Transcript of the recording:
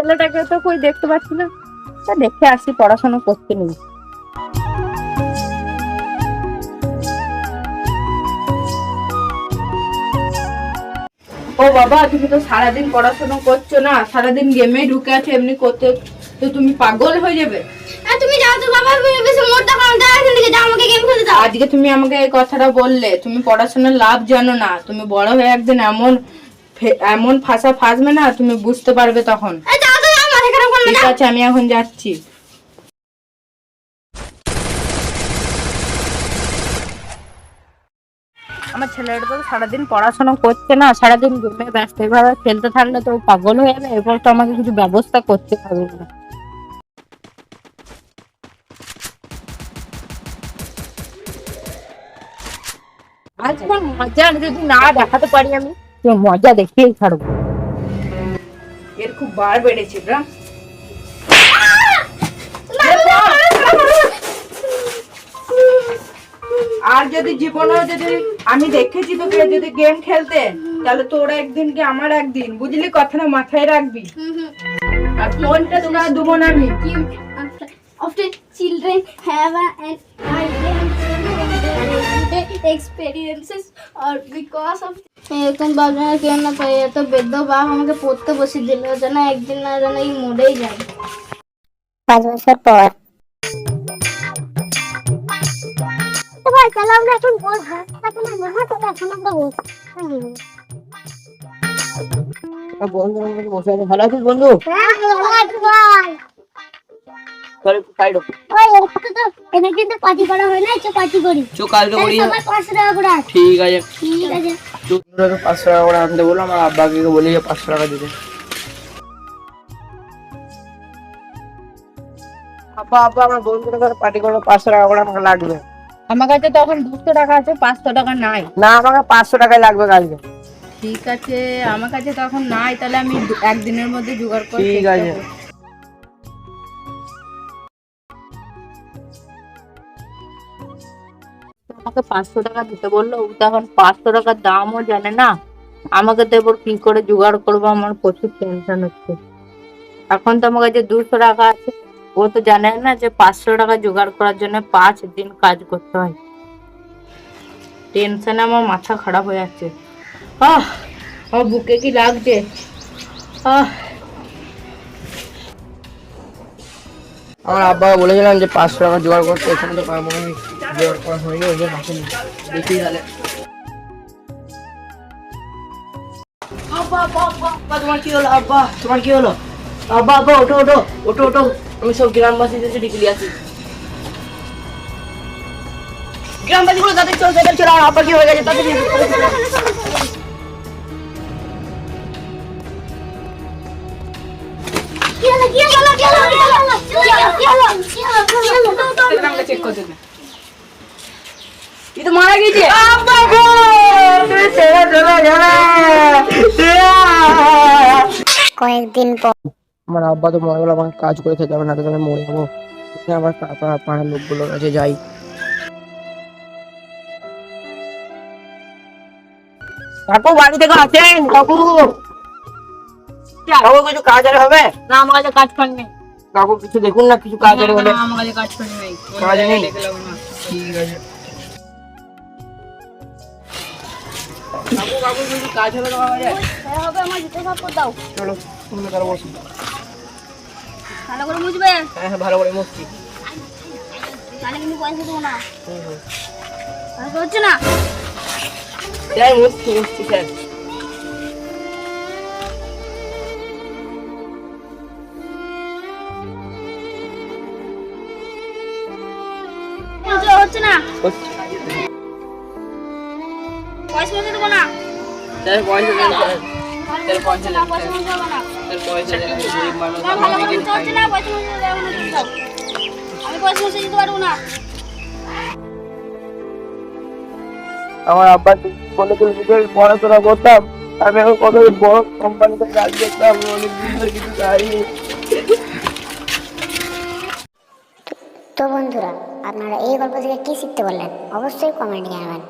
ছেলেটাকে তো কই দেখতে পাচ্ছি না। তা দেখে আসি পড়াশোনা করতে নেই। ও বাবা তুমি তো সারাদিন পড়াশোনা করছ না সারাদিন গেমে ঢুকে আছো এমনি করতে তো তুমি পাগল হয়ে যাবে। আর তুমি যাও তো বাবা তুমি বেশি মোটা খাও দাও এখান থেকে যাও আমাকে গেম খেলতে দাও। আজকে তুমি আমাকে এই কথাটা বললে তুমি পড়াশোনার লাভ জানো না তুমি বড় হয়ে একদিন এমন ফে- এমন ফাঁসা ফাঁসবে না তুমি বুঝতে পারবে তখন এই যাও তো যাও মাথা খারাপ করো না ঠিক আছে আমি এখন যাচ্ছি। আমার ছেলেটা তো সারাদিন পড়াশোনা করছে না সারাদিন গেমে ব্যস্ত এভাবে খেলতে থাকলে তো পাগল হয়ে যাবে এরপর তো আমাকে কিছু ব্যবস্থা করতে হবে। না আজ মজা যদি না দেখাতে পারি আমি তো মজা দেখিয়েই ছাড়বো। এর খুব বার বেড়েছে ব্রা আর যদি জীবনে যদি আমি দেখেছি তোকে যদি গেম খেলতে তাহলে তোর একদিন কি আমার একদিন? বুঝলি? কথাটা মাথায় রাখবি। আর ফোনটা তোকে আর দেবো না আমি। Often children have an experiences or because of এখন ভাবনা কেউ না পাই? এত বেদ্য বাপ আমাকে পড়তে বসে দিল যেন একদিন না যেন এই মরেই যায়। পাঁচ বছর পর। ভাই তাহলে আমরা এখন বলব এখন আমরা হাতে এখন আমরা বলব বন্ধু বসে আছে ভালো আছিস বন্ধু? হ্যাঁ ভালো আছি ভাই। চল সাইড ওই একটু তো এনে কিন্তু পার্টি করা হয় না একটু পার্টি করি। চো কালকে তাহলে করি সবাই পাঁচশো টাকা করে ঠিক আছে। ঠিক আছে। টাকা করে আনতে বললাম আমার আব্বাকে বলি টাকা দিতে। আব্বা আব্বা আমার বন্ধুর কাছে পার্টি করব পাঁচশো টাকা করে আমাকে লাগবে। আমার কাছে তখন দুশো টাকা আছে পাঁচশো টাকা নাই। না আমাকে পাঁচশো টাকাই লাগবে কালকে। ঠিক আছে আমার কাছে তখন নাই তাহলে আমি দু- একদিনের মধ্যে জোগাড় করে ঠিক আছে। আমাকে পাঁচশো টাকা দিতে বলল ও তো এখন পাঁচশো টাকার দামও জানে না। আমাকে তো এবার কি করে জোগাড় করব আমার প্রচুর টেনশন হচ্ছে। এখন তো আমার কাছে দুশো টাকা আছে। ও তো জানে না যে পাঁচশো টাকা জোগাড় করার জন্য পাঁচ দিন কাজ করতে হয়। টেনশনে আমার মাথা খারাপ হয়ে যাচ্ছে। আহ আমার বুকে কি লাগছে? আহ। আমার আব্বাকে বলেছিলাম যে পাঁচশো টাকা জোগাড় করতে এখানে তো পারব না। জোগাড় করা হয়নি ওই জন্য দেখি তাহলে আব্বা আব্বা আব্বা আব্বা তোমার কি হলো আব্বা? তোমার কি হলো? আব্বা আব্বা ওঠো ওঠো ওঠো ওঠো। আমি সব গ্রামবাসীদের ছুটি ফিরে আছি গ্রামবাসীগুলো তাদের চল তাদের চল আর আপাকি হয়ে গেছে তাদের কয়েকদিন পর আমার আব্বা তো গেল আমাকে কাজ করে খেতে হবে না তো আমি মরে যাব। পা- পাড়ার লোকগুলোর কাছে যাই। কাকু বাড়ি থেকে আছেন কাকু। কিছু কাজ আর হবে? না আমার কাছে কাজ কর নেই। কাকু কিছু দেখুন না কিছু কাজ আর হলে না, আমার কাছে কাজ কর নেই। কাজ নেই? না। ঠিক আছে। কাকু কাকু কিছু কাজ হবে কাছে? হ্যাঁ হবে আমার জুতো কাপড় দাও। চলো তুমি তাহলে বসো। ভালো করে মুছবে? হ্যাঁ হ্যাঁ ভালো করে মুছছি। তাহলে কিন্তু পয়সা দেবো না। হুম হুম। ভালো হচ্ছে না? স্যার মুছছি মুছছি স্যার। হচ্ছে না? পয়সা দেবো না? স্যার পয়সা দেবো না। আমার আব্বা বলে তো নিজের পড়াশোনা করতাম আমি এখন কত বড় কোম্পানিতে কাজ করতাম অনেক কিছু পাইনি তো বন্ধুরা আপনারা এই গল্প থেকে কি শিখতে পারলেন? অবশ্যই কমেন্ট জানাবেন।